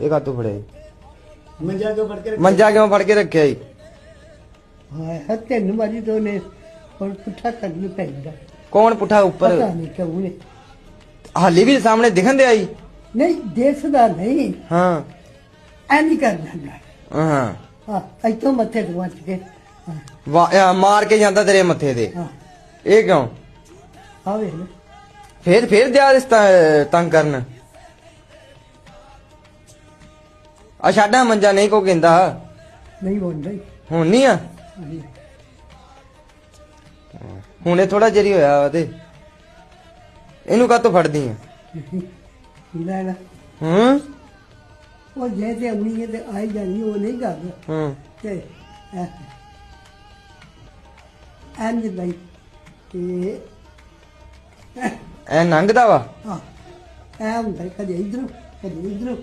ਇਹ ਕਾਤੋਂ ਫੜਿਆ ਮੰਜਾ ਕੇ ਫੜ ਕੇ ਰੱਖ- ਮੰਜਾ ਕਿਉਂ ਫੜ ਕੇ ਰੱਖਿਆ ਜੀ? ਹਾਂ ਹੱਥੇ ਨੂੰ ਮਾਰੀ ਤੋਂ ਨੇ ਹੁਣ ਪੁੱਠਾ ਕਰਨ ਪੈਂਦਾ। ਕੌਣ ਪੁੱਠਾ ਉੱਪਰ? ਪਤਾ ਨਹੀਂ ਕਿਉਂ ਨੇ। ਹਾਲੀ ਵੀ ਸਾਹਮਣੇ ਦਿਖਣ ਦਿਆ ਜੀ? ਨਹੀਂ ਦੇਖਦਾ ਨਹੀਂ। ਹਾਂ। ਐ ਨਹੀਂ ਕਰਨਾ ਨਾ ਹਾਂ। ਹਾਂ ਇੱਥੋਂ ਮੱਥੇ ਤੋਂ ਵੱਜ ਕੇ। ਹਾਂ, ਵਾ- ਅਹ ਮਾਰ ਕੇ ਜਾਂਦਾ ਤੇਰੇ ਮੱਥੇ ਤੇ। ਹਾਂ। ਇਹ ਕਿਉਂ? ਆਵੇ ਫੇਰ ਫੇਰ ਦਿਆ ਇਸ ਤ- ਤੰਗ ਕਰਨ? ਆ ਸਾਡਾ ਮੰਜਾ ਨਹੀਂ ਕੋ ਕਹਿੰਦਾ। ਨਹੀਂ ਬੋਲਦਾ ਹੀ। ਹੁਣ ਨਹੀਂ ਆ? ਨਹੀਂ। ਹੁਣੇ ਥੋੜਾ ਜਰੀ ਹੋਇਆ ਵਾ ਤੇ। ਇਹਨੂੰ ਕਾਤੋਂ ਫੜਦੀ ਆ? ਲੈ ਲੈ ਹੂੰ? ਉਹ ਜੇ ਤੇ ਉਣੀ ਤੇ ਆਈ ਜਾਣੀ ਉਹ ਨਹੀਂ ਕਰਦਾ ਹੂੰ। ਤੇ ਐਂਜ ਲਈ ਤੇ ਐ ਨੰਗਦਾ ਵਾ? ਹਾਂ। ਐ ਹੁੰਦਾ ਕਦੇ ਇਧਰੋਂ ਕਦੇ ਇਧਰੋਂ।